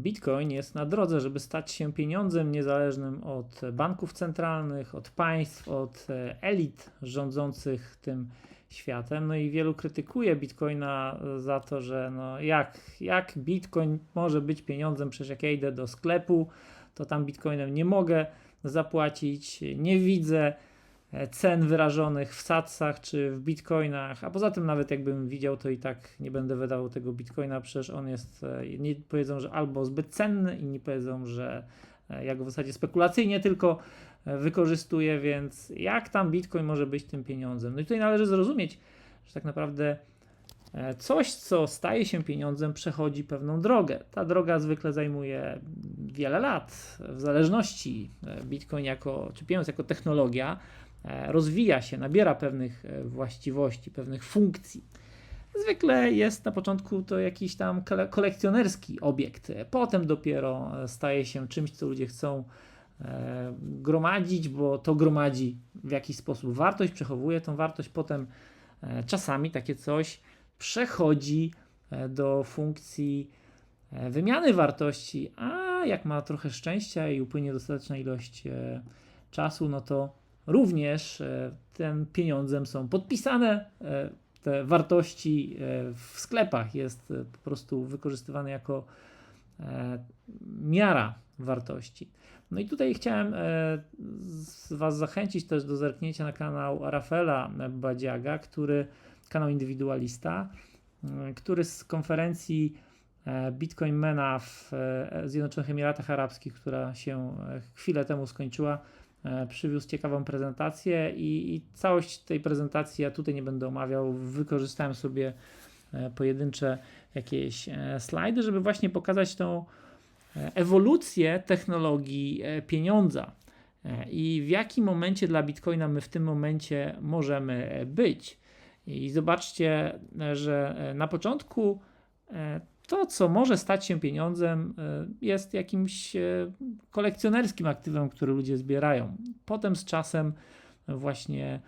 Bitcoin jest na drodze, żeby stać się pieniądzem niezależnym od banków centralnych, od państw, od e, elit rządzących tym światem. No i wielu krytykuje Bitcoina za to, że no jak, jak Bitcoin może być pieniądzem, przecież jak ja idę do sklepu, to tam Bitcoinem nie mogę zapłacić, nie widzę E, cen wyrażonych w satsach czy w bitcoinach, a poza tym nawet jakbym widział, to i tak nie będę wydawał tego bitcoina, przecież on jest, e, nie powiedzą, że albo zbyt cenny, inni powiedzą, że e, ja go w zasadzie spekulacyjnie tylko wykorzystuję, więc jak tam bitcoin może być tym pieniądzem? No i tutaj należy zrozumieć, że tak naprawdę coś, co staje się pieniądzem, przechodzi pewną drogę. Ta droga zwykle zajmuje wiele lat, w zależności bitcoin jako, czy pieniądz jako technologia, E, rozwija się, nabiera pewnych e, właściwości, pewnych funkcji. Zwykle jest na początku to jakiś tam kolekcjonerski obiekt, potem dopiero e, staje się czymś, co ludzie chcą gromadzić, bo to gromadzi w jakiś sposób wartość, przechowuje tą wartość, potem czasami takie coś przechodzi do funkcji wymiany wartości, a jak ma trochę szczęścia i upłynie dostateczna ilość czasu, no to również e, tym pieniądzem są podpisane e, te wartości e, w sklepach. Jest po prostu wykorzystywane jako miara wartości. No i tutaj chciałem Was zachęcić też do zerknięcia na kanał Rafaela Badziaga, który, kanał indywidualista, który z konferencji Bitcoinmana w Zjednoczonych Emiratach Arabskich, która się chwilę temu skończyła, przywiózł ciekawą prezentację i, i, całość tej prezentacji ja tutaj nie będę omawiał. Wykorzystałem sobie e, pojedyncze jakieś e, slajdy, żeby właśnie pokazać tą ewolucję technologii pieniądza i w jakim momencie dla Bitcoina my w tym momencie możemy być. I zobaczcie, że na początku to, co może stać się pieniądzem, e, jest jakimś e, kolekcjonerskim aktywem, które ludzie zbierają. Potem z czasem właśnie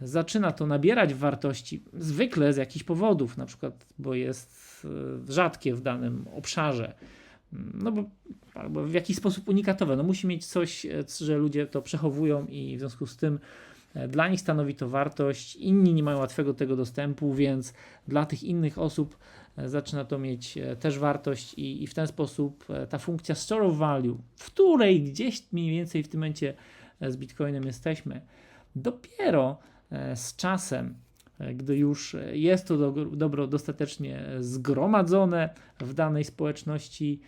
zaczyna to nabierać wartości, zwykle z jakichś powodów, na przykład, bo jest e, rzadkie w danym obszarze, no bo albo w jakiś sposób unikatowe. No musi mieć coś, że ludzie to przechowują i w związku z tym dla nich stanowi to wartość, inni nie mają łatwego tego dostępu, więc dla tych innych osób zaczyna to mieć e, też wartość i, i w ten sposób e, ta funkcja store of value, w której gdzieś mniej więcej w tym momencie e, z Bitcoinem jesteśmy, dopiero z czasem, gdy już jest to dobro dostatecznie zgromadzone w danej społeczności,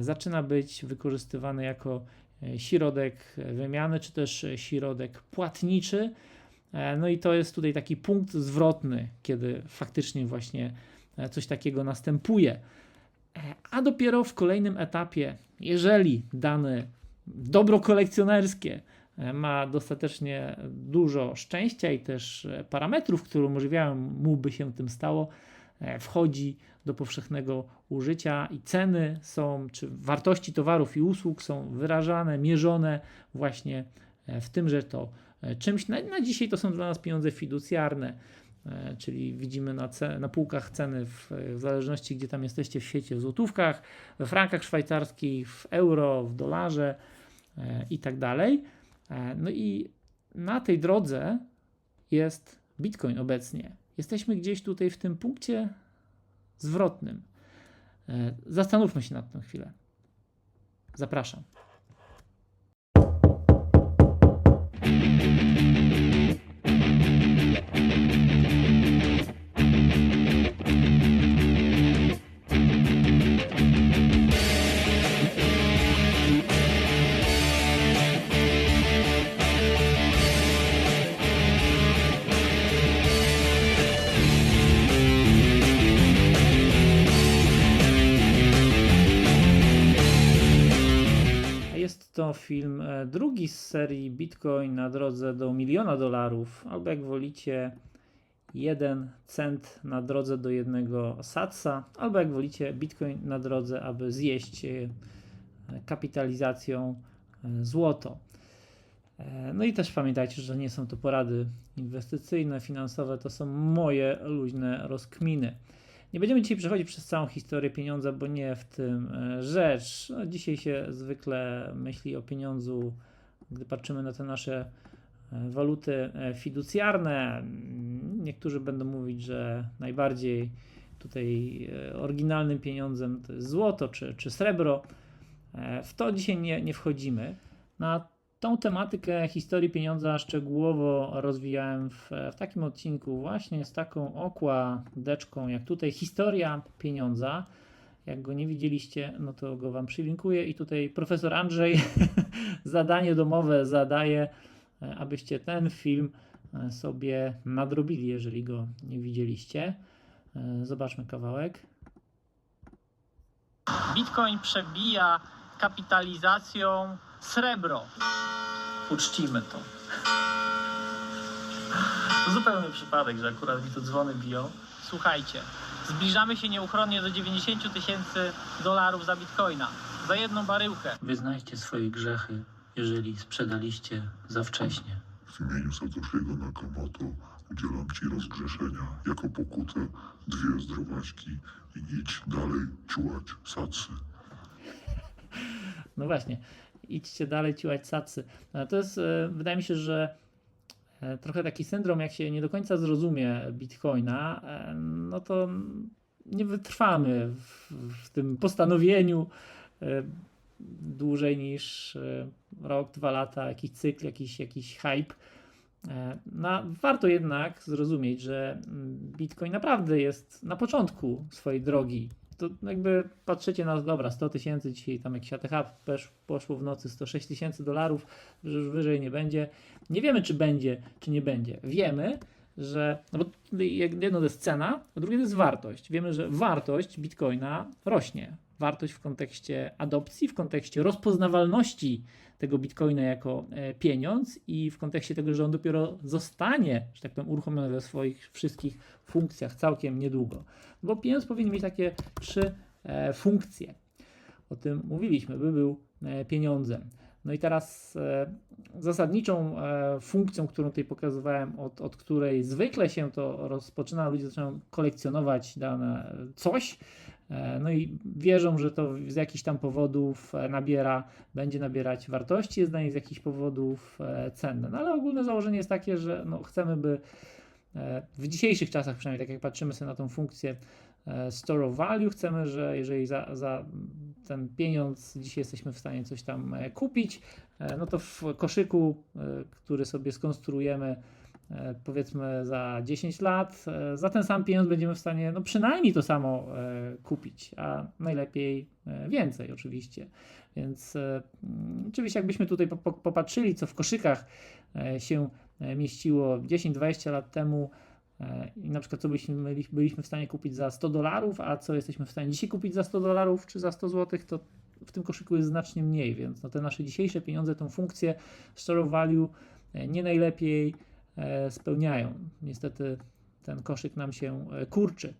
zaczyna być wykorzystywane jako środek wymiany, czy też środek płatniczy. No i to jest tutaj taki punkt zwrotny, kiedy faktycznie właśnie coś takiego następuje. E, a dopiero w kolejnym etapie, jeżeli dane dobro kolekcjonerskie e, ma dostatecznie dużo szczęścia i też parametrów, które umożliwiają mu by się tym stało, wchodzi do powszechnego użycia i ceny są, czy wartości towarów i usług są wyrażane, mierzone właśnie w tym, że to czymś. Na, na dzisiaj to są dla nas pieniądze fiducjarne E, czyli widzimy na, na półkach ceny w, w, zależności gdzie tam jesteście w świecie, w złotówkach, we frankach szwajcarskich, w euro, w dolarze e, i tak dalej. E, no i na tej drodze jest Bitcoin obecnie. Jesteśmy gdzieś tutaj w tym punkcie zwrotnym. Zastanówmy się nad tym chwilę. Zapraszam. To film e, drugi z serii Bitcoin na drodze do miliona dolarów, albo jak wolicie, jeden cent na drodze do jednego satsa, albo jak wolicie, Bitcoin na drodze, aby zjeść e, kapitalizacją e, złoto. No i też pamiętajcie, że nie są to porady inwestycyjne, finansowe, to są moje luźne rozkminy. Nie będziemy dzisiaj przechodzić przez całą historię pieniądza, bo nie w tym e, rzecz. No, dzisiaj się zwykle myśli o pieniądzu, gdy patrzymy na te nasze e, waluty e, fiducjarne. Niektórzy będą mówić, że najbardziej tutaj oryginalnym pieniądzem to jest złoto czy, czy srebro. W to dzisiaj nie, nie wchodzimy. Na tą tematykę historii pieniądza szczegółowo rozwijałem w, w, takim odcinku właśnie z taką okładeczką jak tutaj historia pieniądza. Jak go nie widzieliście, no to go wam przylinkuję i tutaj profesor Andrzej zadanie domowe zadaje, abyście ten film e, sobie nadrobili, jeżeli go nie widzieliście. E, zobaczmy kawałek. Bitcoin przebija kapitalizacją srebro. Uczcimy to. To zupełny przypadek, że akurat mi tu dzwony biją. Słuchajcie, zbliżamy się nieuchronnie do 90 tysięcy dolarów za bitcoina. Za jedną baryłkę. Wyznajcie swoje grzechy, jeżeli sprzedaliście za wcześnie. W imieniu Satoshiego Nakamoto udzielam Ci rozgrzeszenia jako pokutę dwie zdrowaśki i idź dalej ciułać sacy. No właśnie, idźcie dalej ciułać sacy. No, to jest, e, wydaje mi się, że e, trochę taki syndrom, jak się nie do końca zrozumie Bitcoina, e, no to nie wytrwamy w, w tym postanowieniu dłużej niż rok, dwa lata, jakiś cykl, jakiś, jakiś hype. No, warto jednak zrozumieć, że Bitcoin naprawdę jest na początku swojej drogi to jakby patrzycie na, dobra, 100 tysięcy, dzisiaj tam jakiś ATH poszło w nocy 106 tysięcy dolarów, że już wyżej nie będzie. Nie wiemy, czy będzie, czy nie będzie. Wiemy, że, no bo jedno to jest cena, a drugie to jest wartość. Wiemy, że wartość bitcoina rośnie. Wartość w kontekście adopcji, w kontekście rozpoznawalności tego bitcoina jako e, pieniądz i w kontekście tego, że on dopiero zostanie, że tak powiem, uruchomiony we swoich wszystkich funkcjach całkiem niedługo. Bo pieniądz powinien mieć takie trzy e, funkcje. O tym mówiliśmy, by był e, pieniądzem. No i teraz e, zasadniczą e, funkcją, którą tutaj pokazywałem, od, od której zwykle się to rozpoczyna, ludzie zaczynają kolekcjonować dane coś, no i wierzą, że to z jakichś tam powodów e, nabiera, będzie nabierać wartości, jest dla nich z jakichś powodów e, cenne. No ale ogólne założenie jest takie, że no, chcemy, by w dzisiejszych czasach, przynajmniej tak jak patrzymy sobie na tą funkcję store of value, chcemy, że jeżeli za, za ten pieniądz dzisiaj jesteśmy w stanie coś tam e, kupić, e, no to w koszyku, e, który sobie skonstruujemy, powiedzmy za 10 lat, za ten sam pieniądz będziemy w stanie no przynajmniej to samo kupić, a najlepiej więcej oczywiście. Więc mm, oczywiście jakbyśmy tutaj popatrzyli, co w koszykach się mieściło 10-20 lat temu, E, I na przykład, co byśmy byliśmy w stanie kupić za 100 dolarów, a co jesteśmy w stanie dzisiaj kupić za 100 dolarów czy za 100 zł, to w tym koszyku jest znacznie mniej, więc no te nasze dzisiejsze pieniądze tą funkcję store value e, nie najlepiej e, spełniają. Niestety ten koszyk nam się kurczy.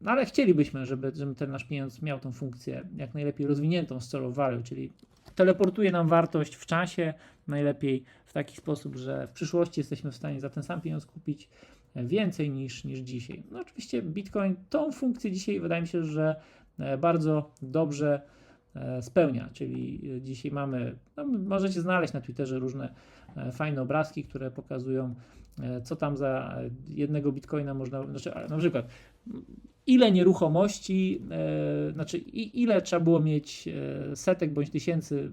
No ale chcielibyśmy, żeby, żeby ten nasz pieniądz miał tą funkcję jak najlepiej rozwiniętą store of value, czyli teleportuje nam wartość w czasie, najlepiej w taki sposób, że w przyszłości jesteśmy w stanie za ten sam pieniądz kupić więcej niż, niż dzisiaj. No oczywiście Bitcoin tą funkcję dzisiaj wydaje mi się, że e, bardzo dobrze e, spełnia, czyli dzisiaj mamy, no możecie znaleźć na Twitterze różne e, fajne obrazki, które pokazują co tam za jednego bitcoina można, znaczy na przykład ile nieruchomości, e, znaczy ile trzeba było mieć e, setek bądź tysięcy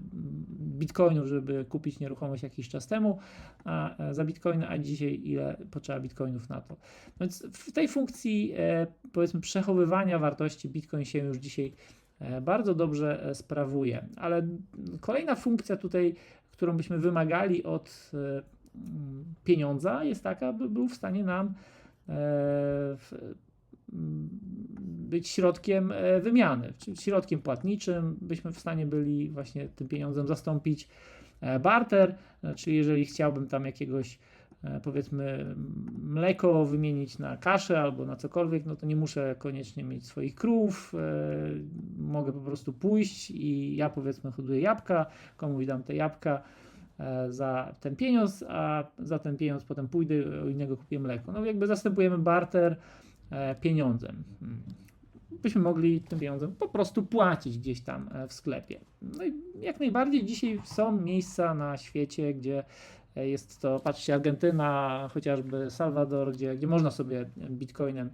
bitcoinów, żeby kupić nieruchomość jakiś czas temu a, e, za bitcoiny, a dzisiaj ile potrzeba bitcoinów na to. Więc w tej funkcji e, powiedzmy przechowywania wartości bitcoin się już dzisiaj e, bardzo dobrze e, sprawuje, ale kolejna funkcja tutaj, którą byśmy wymagali od pieniądza jest taka, by był w stanie nam być środkiem e, wymiany, czyli środkiem płatniczym, byśmy w stanie byli właśnie tym pieniądzem zastąpić e, barter, e, czyli jeżeli chciałbym tam jakiegoś powiedzmy mleko wymienić na kaszę albo na cokolwiek, no to nie muszę koniecznie mieć swoich krów, mogę po prostu pójść i ja powiedzmy hoduję jabłka, komuś dam te jabłka za ten pieniądz, a za ten pieniądz potem pójdę, o innego kupię mleko. No jakby zastępujemy barter, e, pieniądzem. Hmm. Byśmy mogli tym pieniądzem po prostu płacić gdzieś tam e, w sklepie. No i jak najbardziej dzisiaj są miejsca na świecie, gdzie e, jest to, patrzcie, Argentyna, chociażby Salwador, gdzie, gdzie można sobie bitcoinem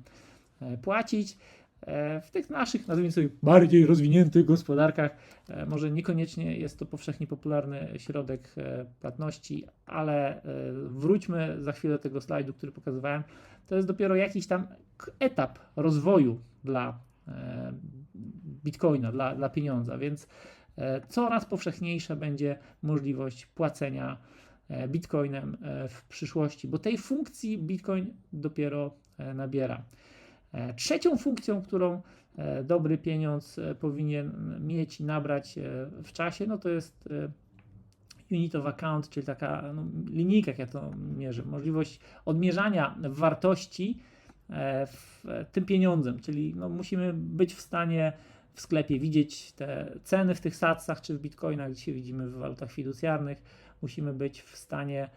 e, płacić. E, W tych naszych, nazwijmy sobie, bardziej rozwiniętych gospodarkach, e, może niekoniecznie jest to powszechnie popularny środek płatności, ale wróćmy za chwilę do tego slajdu, który pokazywałem. To jest dopiero jakiś tam etap rozwoju dla bitcoina, dla, dla pieniądza, więc coraz powszechniejsza będzie możliwość płacenia bitcoinem e, w przyszłości, bo tej funkcji bitcoin dopiero e, nabiera. E, Trzecią funkcją, którą e, dobry pieniądz e, powinien mieć i nabrać e, w czasie, no to jest e, unit of account, czyli taka no, linijka, jak ja to mierzę, możliwość odmierzania wartości e, w, tym pieniądzem, czyli no, musimy być w stanie w sklepie widzieć te ceny w tych satsach czy w bitcoinach, dzisiaj widzimy w walutach fiducjarnych, musimy być w stanie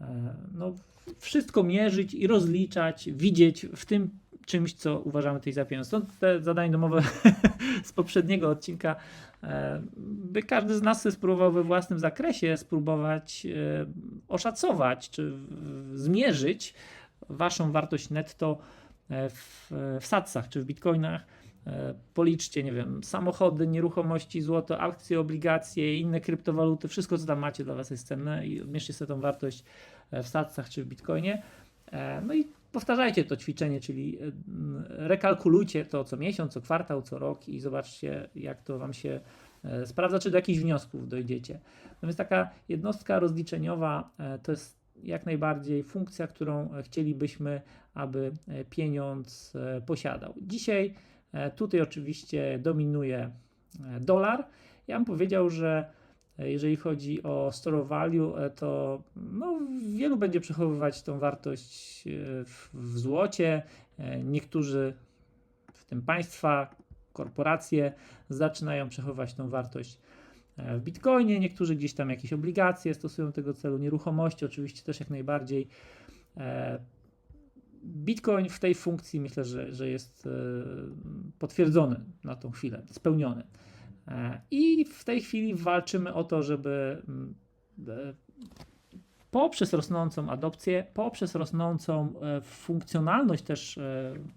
e, no, wszystko mierzyć i rozliczać, widzieć w tym czymś, co uważamy tutaj za pieniądz. Stąd te zadanie domowe z poprzedniego odcinka, e, by każdy z nas spróbował we własnym zakresie spróbować e, oszacować, czy zmierzyć waszą wartość netto w, w satsach, czy w bitcoinach. E, Policzcie, nie wiem, samochody, nieruchomości, złoto, akcje, obligacje, inne kryptowaluty, wszystko co tam macie dla was jest cenne i odmierzcie sobie tą wartość e, w satsach czy w bitcoinie. E, No i powtarzajcie to ćwiczenie, czyli rekalkulujcie to co miesiąc, co kwartał, co rok i zobaczcie, jak to Wam się sprawdza, czy do jakichś wniosków dojdziecie. No więc taka jednostka rozliczeniowa to jest jak najbardziej funkcja, którą chcielibyśmy, aby pieniądz posiadał. Dzisiaj tutaj oczywiście dominuje e, dolar. Ja bym powiedział, że e, jeżeli chodzi o store value, e, to no, wielu będzie przechowywać tą wartość e, w, w złocie. E, Niektórzy, w tym państwa, korporacje, zaczynają przechowywać tą wartość e, w bitcoinie. Niektórzy gdzieś tam jakieś obligacje stosują tego celu, nieruchomości, oczywiście też jak najbardziej. Bitcoin w tej funkcji myślę, że, że jest e, potwierdzony na tą chwilę, spełniony. E, I w tej chwili walczymy o to, żeby mm, e, poprzez rosnącą adopcję, poprzez rosnącą funkcjonalność też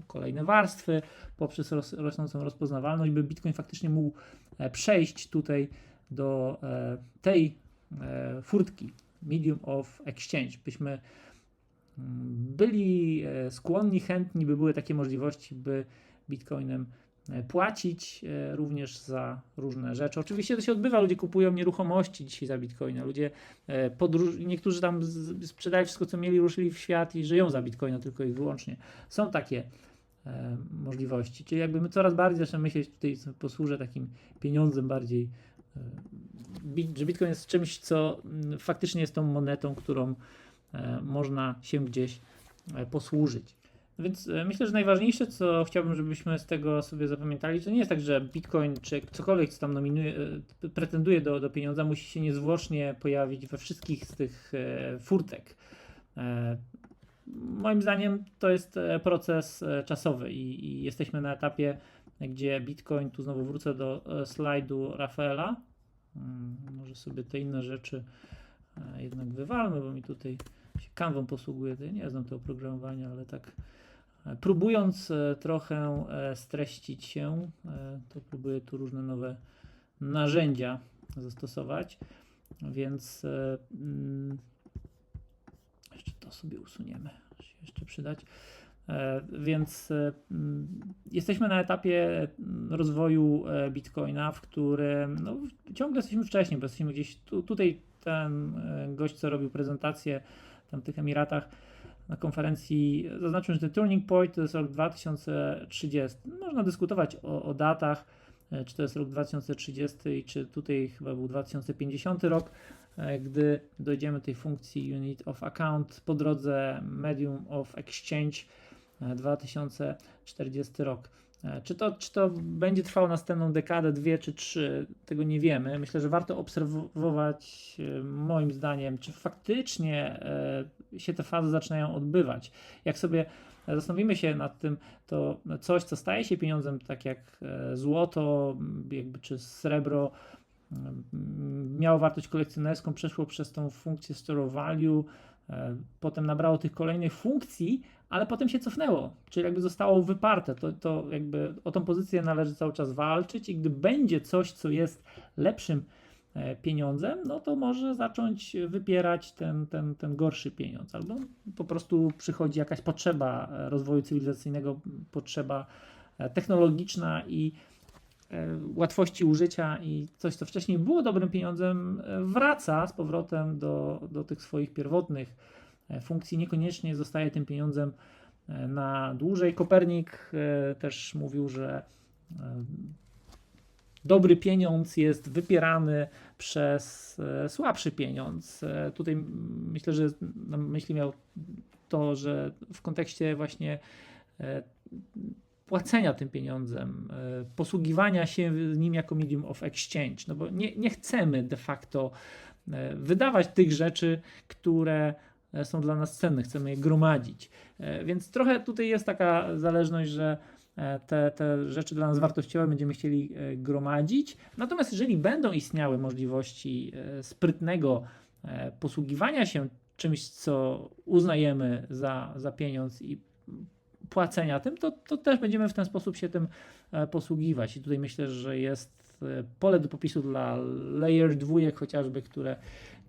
kolejne warstwy, poprzez ros, rosnącą rozpoznawalność, by Bitcoin faktycznie mógł przejść tutaj do tej furtki medium of exchange, byśmy byli e, skłonni, chętni, by były takie możliwości, by Bitcoinem e, płacić e, również za różne rzeczy. Oczywiście to się odbywa, ludzie kupują nieruchomości dzisiaj za Bitcoina, ludzie podróż, niektórzy tam sprzedają wszystko, co mieli, ruszyli w świat i żyją za Bitcoina tylko i wyłącznie. Są takie możliwości, czyli jakby my coraz bardziej zaczynamy myśleć, tutaj posłużę takim pieniądzem bardziej, że Bitcoin jest czymś, co faktycznie jest tą monetą, którą można się gdzieś e, posłużyć. Więc e, myślę, że najważniejsze, co chciałbym, żebyśmy z tego sobie zapamiętali, to nie jest tak, że Bitcoin czy cokolwiek, co tam nominuje, e, pretenduje do, do pieniądza, musi się niezwłocznie pojawić we wszystkich z tych e, furtek. E, moim zdaniem to jest e, proces e, czasowy i, i jesteśmy na etapie, gdzie Bitcoin, tu znowu wrócę do e, slajdu Rafaela, Mm, może sobie te inne rzeczy e, jednak wywalmy, bo mi tutaj się Canvą posługuje, to ja nie znam tego oprogramowania, ale tak e, próbując e, trochę e, streścić się, to próbuję tu różne nowe narzędzia zastosować, więc mm, jeszcze to sobie usuniemy, się jeszcze przydać. Więc mm, jesteśmy na etapie mm, rozwoju Bitcoina, w którym no, ciągle jesteśmy wcześniej, bo jesteśmy gdzieś tu, tutaj ten gość, co robił prezentację tam w tych Emiratach na konferencji, zaznaczył, że ten turning point to jest rok 2030. Można dyskutować o, o datach, e, czy to jest rok 2030 i czy tutaj chyba był 2050 rok, e, gdy dojdziemy do tej funkcji unit of account po drodze medium of exchange e, 2040 rok. E, Czy to, czy to będzie trwało następną dekadę, dwie czy trzy, tego nie wiemy. Myślę, że warto obserwować, e, moim zdaniem, czy faktycznie e, się te fazy zaczynają odbywać. Jak sobie zastanowimy się nad tym, to coś, co staje się pieniądzem, tak jak złoto, jakby czy srebro, miało wartość kolekcjonerską, przeszło przez tą funkcję store value, potem nabrało tych kolejnych funkcji, ale potem się cofnęło, czyli jakby zostało wyparte. To, to jakby o tą pozycję należy cały czas walczyć i gdy będzie coś, co jest lepszym e, pieniądzem, no to może zacząć wypierać ten, ten, ten gorszy pieniądz, albo po prostu przychodzi jakaś potrzeba e, rozwoju cywilizacyjnego, potrzeba e, technologiczna i e, łatwości użycia i coś, co wcześniej było dobrym pieniądzem, e, wraca z powrotem do, do tych swoich pierwotnych e, funkcji, niekoniecznie zostaje tym pieniądzem e, na dłużej. Kopernik e, też mówił, że e, dobry pieniądz jest wypierany przez e, słabszy pieniądz. E, Tutaj myślę, że myśli miał to, że w kontekście właśnie e, płacenia tym pieniądzem, e, posługiwania się nim jako medium of exchange, no bo nie, nie chcemy de facto e, wydawać tych rzeczy, które e, są dla nas cenne, chcemy je gromadzić. Więc trochę tutaj jest taka zależność, że te, te rzeczy dla nas wartościowe będziemy chcieli gromadzić. Natomiast jeżeli będą istniały możliwości sprytnego posługiwania się czymś, co uznajemy za, za pieniądz i płacenia tym, to, to też będziemy w ten sposób się tym e, posługiwać. I tutaj myślę, że jest e, pole do popisu dla layer dwójek chociażby, które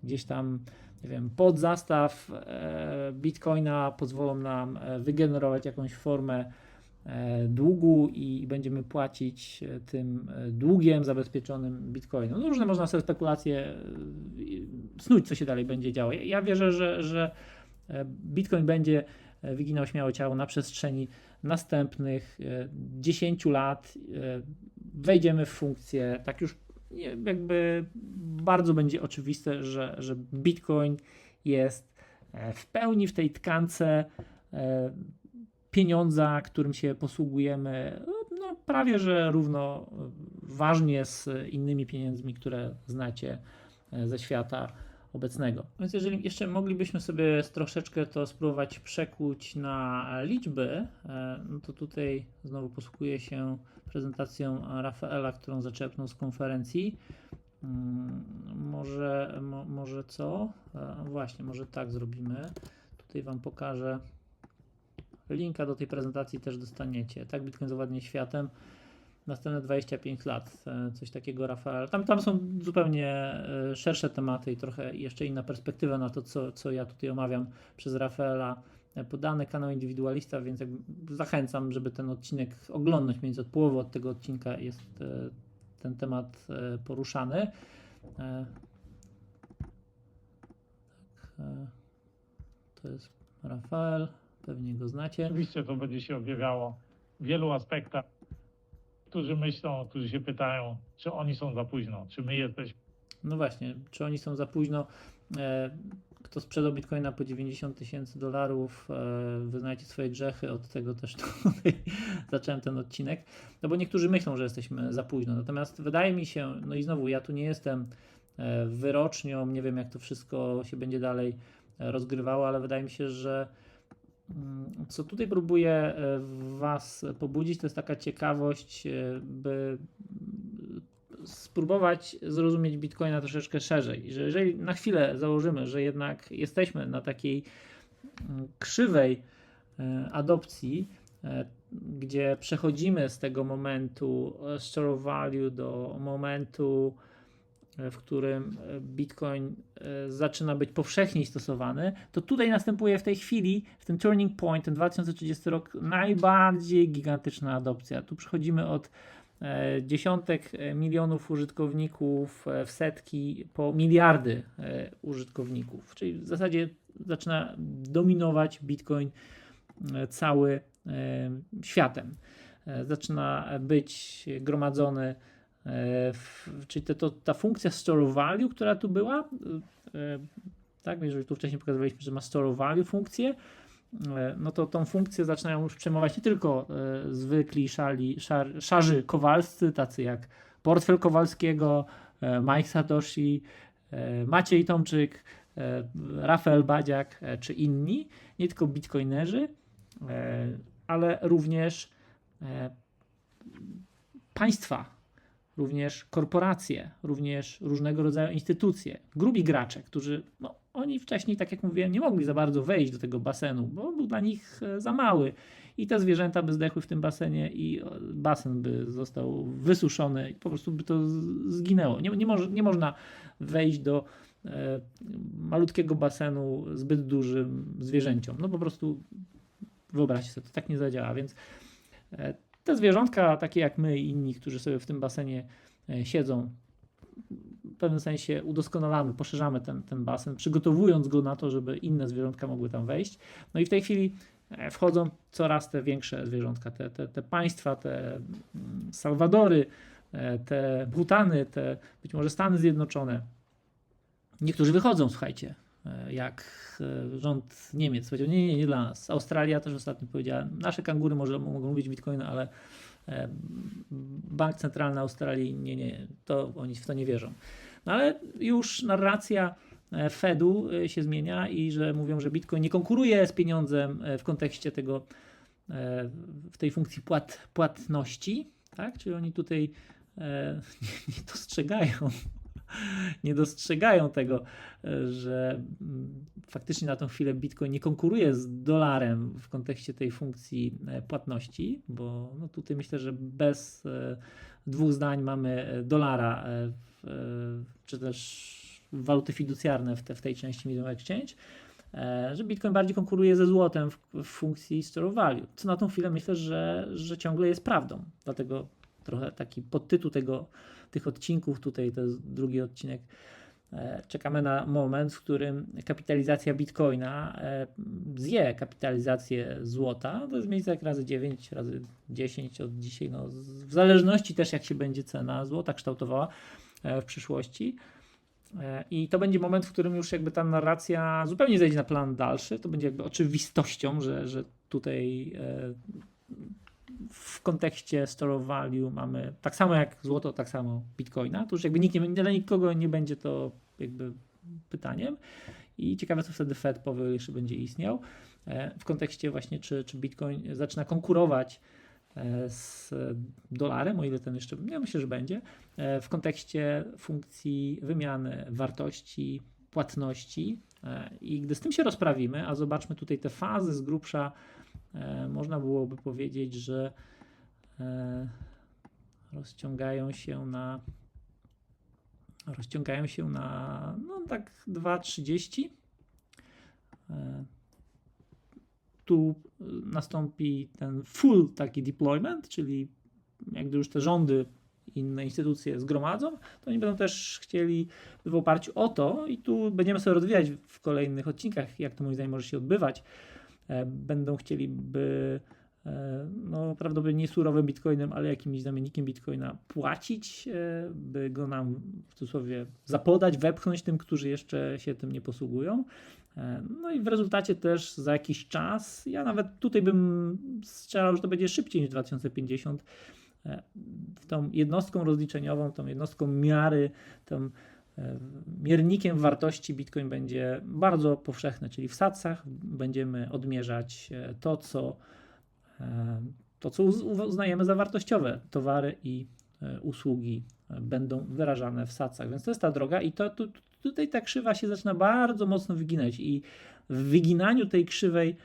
gdzieś tam nie wiem, pod zastaw e, Bitcoina pozwolą nam wygenerować jakąś formę długu i będziemy płacić tym długiem zabezpieczonym Bitcoinem. No, różne można sobie spekulacje snuć, co się dalej będzie działo. Ja- wierzę, że, że Bitcoin będzie wyginał śmiało ciało na przestrzeni następnych e, 10 lat. e, Wejdziemy w funkcję, tak już jakby bardzo będzie oczywiste, że, że Bitcoin jest e, w pełni w tej tkance e, pieniądza, którym się posługujemy, no, prawie że równo e, ważnie z innymi pieniędzmi, które znacie e, ze świata obecnego. Więc jeżeli jeszcze moglibyśmy sobie troszeczkę to spróbować przekuć na liczby, e, no to tutaj znowu posługuję się prezentacją Rafaela, którą zaczerpnął z konferencji. Mm, Może, mo, może co? E, Właśnie, może tak zrobimy. Tutaj Wam pokażę. Linka do tej prezentacji też dostaniecie. Tak Bitcoin zawładnie światem. Następne 25 lat. E, Coś takiego Rafael. Tam, tam są zupełnie e, szersze tematy i trochę jeszcze inna perspektywa na to, co, co ja tutaj omawiam przez Rafaela. E, Podany kanał indywidualista, więc zachęcam, żeby ten odcinek oglądać. Więcej od połowy od tego odcinka jest ten temat poruszany. Tak, to jest Rafael, pewnie go znacie. Oczywiście to będzie się objawiało w wielu aspektach. Którzy myślą, którzy się pytają, czy oni są za późno, czy my jesteśmy No właśnie, czy oni są za późno? E, Kto sprzedał bitcoina po 90 tysięcy dolarów, e, wyznajcie swoje grzechy, od tego też tutaj zacząłem ten odcinek. No bo niektórzy myślą, że jesteśmy za późno, natomiast wydaje mi się, no i znowu, ja tu nie jestem e, wyrocznią, nie wiem jak to wszystko się będzie dalej rozgrywało, ale wydaje mi się, że co tutaj próbuję e, Was pobudzić, to jest taka ciekawość, e, by spróbować zrozumieć Bitcoina troszeczkę szerzej. Że jeżeli na chwilę założymy, że jednak jesteśmy na takiej mm, krzywej e, adopcji, gdzie przechodzimy z tego momentu store of value do momentu, w którym e, Bitcoin e, zaczyna być powszechniej stosowany, to tutaj następuje w tej chwili, w tym turning point, ten 2030 rok, najbardziej gigantyczna adopcja. Tu przechodzimy od e, dziesiątek e, milionów użytkowników e, w setki po miliardy e, użytkowników. Czyli w zasadzie zaczyna dominować Bitcoin e, cały e, światem. E, Zaczyna być gromadzony, e, czyli te, to, ta funkcja store value, która tu była, e, tak, jeżeli tu wcześniej pokazywaliśmy, że ma store value funkcję, e, no to tą funkcję zaczynają już przejmować nie tylko e, zwykli szali, szar, szarzy kowalscy, tacy jak portfel Kowalskiego, e, Mike Satoshi, e, Maciej Tomczyk, e, Rafael Badziak e, czy inni, nie tylko bitcoinerzy, e, ale również e, państwa, również korporacje, również różnego rodzaju instytucje, grubi gracze, którzy, no, oni wcześniej, tak jak mówiłem, nie mogli za bardzo wejść do tego basenu, bo był dla nich e, za mały i te zwierzęta by zdechły w tym basenie i e, basen by został wysuszony i po prostu by to zginęło. Nie, nie, może, nie można wejść do e, malutkiego basenu zbyt dużym zwierzęciom. No po prostu wyobraźcie sobie, to tak nie zadziała, więc e, te zwierzątka, takie jak my i inni, którzy sobie w tym basenie e, siedzą, w pewnym sensie udoskonalamy, poszerzamy ten, ten basen, przygotowując go na to, żeby inne zwierzątka mogły tam wejść. No i w tej chwili e, wchodzą coraz te większe zwierzątka, te, te, te państwa, te mm, Salwadory, e, te Bhutany, te być może Stany Zjednoczone. Niektórzy wychodzą, słuchajcie, jak e, rząd Niemiec powiedział, nie, nie, nie dla nas. Australia też ostatnio powiedziała, nasze kangury może mogą lubić bitcoiny, ale e, bank centralny Australii, nie, nie, to oni w to nie wierzą. No ale już narracja e, Fedu e, się zmienia i że mówią, że Bitcoin nie konkuruje z pieniądzem e, w kontekście tego, e, w tej funkcji płat, płatności, tak? Czyli oni tutaj e, nie, nie dostrzegają, nie dostrzegają tego, że mm, faktycznie na tą chwilę Bitcoin nie konkuruje z dolarem w kontekście tej funkcji e, płatności, bo no tutaj myślę, że bez e, dwóch zdań mamy e, dolara, czy też waluty fiducjarne w, te, w tej części Medium Exchange, że Bitcoin bardziej konkuruje ze złotem w, funkcji store value, co na tą chwilę myślę, że, że ciągle jest prawdą. Dlatego trochę taki podtytuł tego, tych odcinków, tutaj to jest drugi odcinek, E, Czekamy na moment, w którym kapitalizacja bitcoina e, zje kapitalizację złota. To jest mniej więcej jak razy 9, razy 10 od dzisiaj. No, w zależności też, jak się będzie cena złota kształtowała e, w przyszłości. I to będzie moment, w którym już jakby ta narracja zupełnie zejdzie na plan dalszy. To będzie jakby oczywistością, że, że tutaj w kontekście store of value mamy tak samo jak złoto, tak samo bitcoina. To już jakby nikt nie, dla nikogo nie będzie to jakby pytaniem. I ciekawe, co wtedy Fed powie, jeszcze będzie istniał. E, W kontekście właśnie, czy, czy Bitcoin zaczyna konkurować e, z dolarem, o ile ten jeszcze, ja myślę, że będzie, e, w kontekście funkcji wymiany wartości, płatności. I gdy z tym się rozprawimy, a zobaczmy tutaj te fazy z grubsza, można byłoby powiedzieć, że e, rozciągają się na rozciągają się na no tak 2,30. E, Tu e, nastąpi ten full taki deployment, czyli jak gdy już te rządy inne instytucje zgromadzą, to oni będą też chcieli w oparciu o to i tu będziemy sobie rozwijać w kolejnych odcinkach, jak to moim zdaniem może się odbywać, e, będą chcieli by e, no prawdopodobnie nie surowym bitcoinem, ale jakimś zamiennikiem bitcoina płacić, e, by go nam w cudzysłowie zapodać, wepchnąć tym, którzy jeszcze się tym nie posługują. E, No i w rezultacie też za jakiś czas, ja nawet tutaj bym strzelał, że to będzie szybciej niż 2050, e, tą jednostką rozliczeniową, tą jednostką miary, tą e, miernikiem wartości Bitcoin będzie bardzo powszechny, czyli w satsach będziemy odmierzać e, to, co e, to, co uz- uznajemy za wartościowe. Towary i e, usługi będą wyrażane w satsach. Więc to jest ta droga i to, tu, tutaj ta krzywa się zaczyna bardzo mocno wyginać i w wyginaniu tej krzywej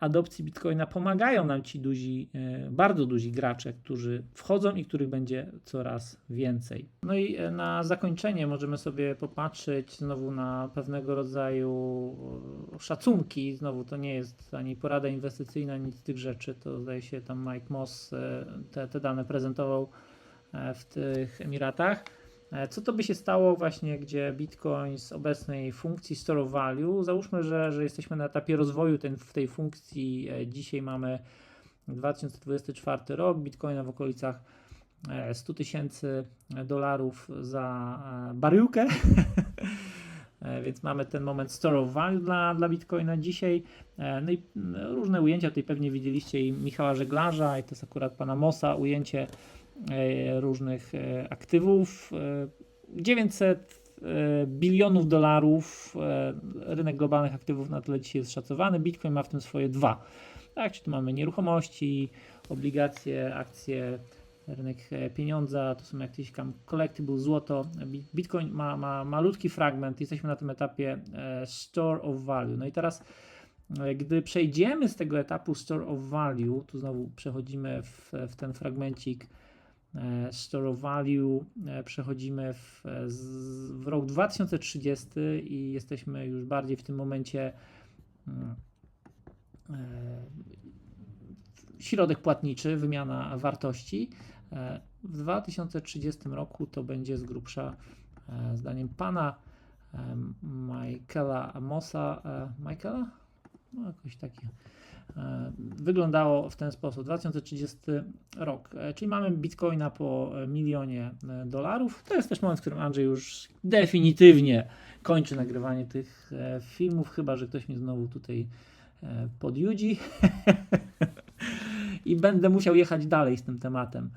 adopcji Bitcoina pomagają nam ci duzi, e, bardzo duzi gracze, którzy wchodzą i których będzie coraz więcej. No i e, na zakończenie możemy sobie popatrzeć znowu na pewnego rodzaju e, szacunki. Znowu to nie jest ani porada inwestycyjna, nic z tych rzeczy. To zdaje się tam Mike Moss e, te, te dane prezentował e, w tych Emiratach. E, Co to by się stało właśnie, gdzie Bitcoin z obecnej funkcji store of value, załóżmy, że, że jesteśmy na etapie rozwoju ten, w tej funkcji, e, dzisiaj mamy 2024 rok, Bitcoina w okolicach e, 100 tysięcy dolarów za e, baryłkę, E, więc mamy ten moment store of value dla, dla Bitcoina dzisiaj. E, No i różne ujęcia, tutaj pewnie widzieliście i Michała Żeglarza, i to jest akurat pana Mosa, ujęcie e, różnych e, aktywów. E, 900 e, bilionów dolarów, e, rynek globalnych aktywów na tyle dzisiaj jest szacowany, Bitcoin ma w tym swoje dwa. Tak, czy tu mamy nieruchomości, obligacje, akcje, rynek e, pieniądza, to są jakieś tam collectible, złoto. Bi- Bitcoin ma, ma malutki fragment, jesteśmy na tym etapie e, store of value. No i teraz, e, gdy przejdziemy z tego etapu store of value, tu znowu przechodzimy w, w ten fragmencik e, store of value, e, przechodzimy w, e, w rok 2030 i jesteśmy już bardziej w tym momencie mm, e, środek płatniczy, wymiana wartości. E, W 2030 roku to będzie z grubsza, e, zdaniem pana e, Michaela Amosa, e, Michaela? No jakoś takie. E, Wyglądało w ten sposób. 2030 rok, e, czyli mamy bitcoina po milionie e, dolarów. To jest też moment, w którym Andrzej już definitywnie kończy nagrywanie tych filmów, chyba że ktoś mnie znowu tutaj podjudzi. I będę musiał jechać dalej z tym tematem.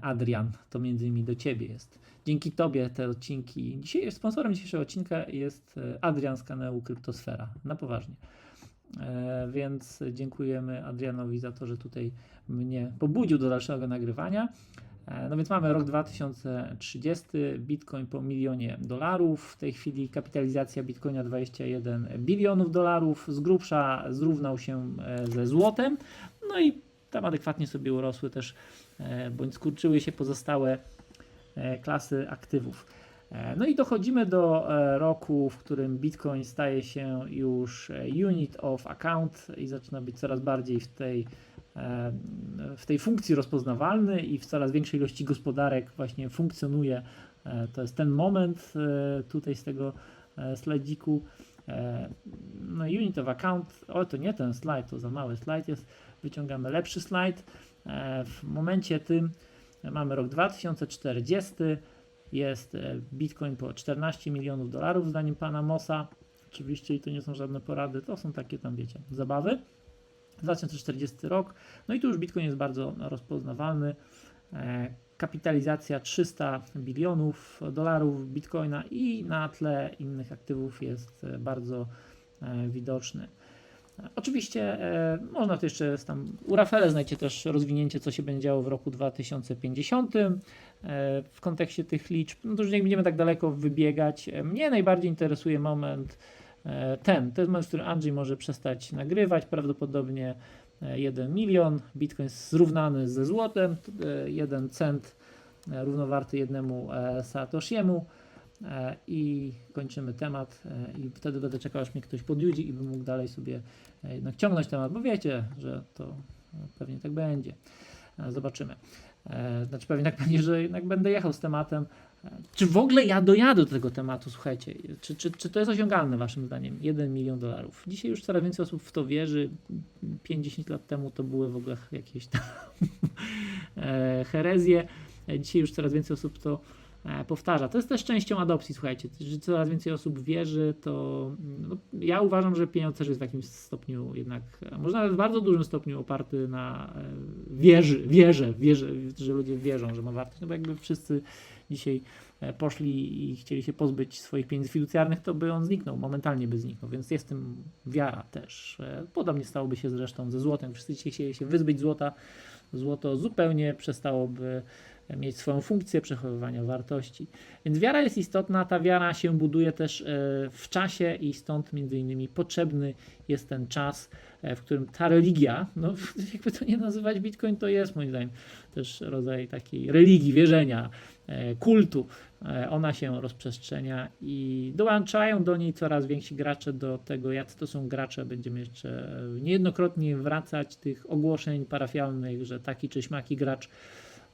Adrian, to między innymi do ciebie jest. Dzięki tobie te odcinki. Dzisiaj sponsorem dzisiejszego odcinka jest Adrian z kanału Kryptosfera. Na poważnie. E, Więc dziękujemy Adrianowi za to, że tutaj mnie pobudził do dalszego nagrywania. E, No więc mamy rok 2030, Bitcoin po milionie dolarów. W tej chwili kapitalizacja Bitcoina 21 bilionów dolarów. Z grubsza zrównał się e, ze złotem. No i tam adekwatnie sobie urosły też, bądź skurczyły się pozostałe klasy aktywów. E, No i dochodzimy do e, roku, w którym Bitcoin staje się już e, unit of account i zaczyna być coraz bardziej w tej, w tej funkcji rozpoznawalny i w coraz większej ilości gospodarek właśnie funkcjonuje. To jest ten moment tutaj z tego slajdziku. No unit of account, o to nie ten slajd, to za mały slajd jest. Wyciągamy lepszy slajd. W momencie tym mamy rok 2040. Jest e, Bitcoin po 14 milionów dolarów, zdaniem pana Mossa. Oczywiście i to nie są żadne porady, to są takie tam, wiecie, zabawy. 2040 rok. No i tu już Bitcoin jest bardzo rozpoznawalny. E, Kapitalizacja 300 bilionów dolarów Bitcoina i na tle innych aktywów jest e, bardzo widoczny. Oczywiście można to jeszcze tam u Rafale znajdziecie też rozwinięcie, co się będzie działo w roku 2050 e, w kontekście tych liczb. No to już nie będziemy tak daleko wybiegać. E, Mnie najbardziej interesuje moment e, ten. To jest moment, w którym Andrzej może przestać nagrywać. Prawdopodobnie e, 1 milion. Bitcoin jest zrównany ze złotem. 1 cent e, równowarty jednemu e, Satoshiemu. E, I kończymy temat. e, I wtedy będę czekał, aż mnie ktoś podjudzi i bym mógł dalej sobie e, jednak ciągnąć temat, bo wiecie, że to e, pewnie tak będzie. E, Zobaczymy. E, Znaczy pewnie tak będzie, że jednak będę jechał z tematem. E, Czy w ogóle ja dojadę do tego tematu, słuchajcie? Czy, czy, czy to jest osiągalne waszym zdaniem? 1 milion dolarów. Dzisiaj już coraz więcej osób w to wierzy. 5-10 lat temu to były w ogóle jakieś tam e, herezje. Dzisiaj już coraz więcej osób to powtarza. To jest też częścią adopcji, słuchajcie, że coraz więcej osób wierzy, to mm, no, ja uważam, że pieniądz też jest w jakimś stopniu jednak, a może nawet w bardzo dużym stopniu oparty na e, wierzy, wierze, wierze, że ludzie wierzą, że ma wartość, no bo jakby wszyscy dzisiaj e, poszli i chcieli się pozbyć swoich pieniędzy fiducjarnych, to by on zniknął, momentalnie by zniknął, więc jest w tym wiara też. E, Podobnie stałoby się zresztą ze złotem, wszyscy dzisiaj chcieli się wyzbyć złota, złoto zupełnie przestałoby mieć swoją funkcję przechowywania wartości. Więc wiara jest istotna, ta wiara się buduje też e, w czasie i stąd między innymi potrzebny jest ten czas, e, w którym ta religia, no jakby to nie nazywać Bitcoin, to jest moim zdaniem też rodzaj takiej religii, wierzenia, e, kultu. Ona się rozprzestrzenia i dołączają do niej coraz więksi gracze do tego, jacy to są gracze. Będziemy jeszcze niejednokrotnie wracać tych ogłoszeń parafialnych, że taki czy śmaki gracz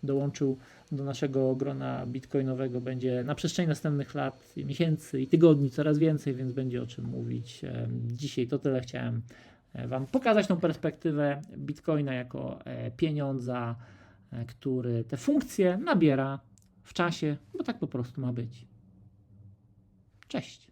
dołączył do naszego grona bitcoinowego będzie na przestrzeni następnych lat, miesięcy i tygodni coraz więcej, więc będzie o czym mówić. Dzisiaj to tyle chciałem e, Wam pokazać tą perspektywę bitcoina jako e, pieniądza, e, który te funkcje nabiera w czasie, bo tak po prostu ma być. Cześć.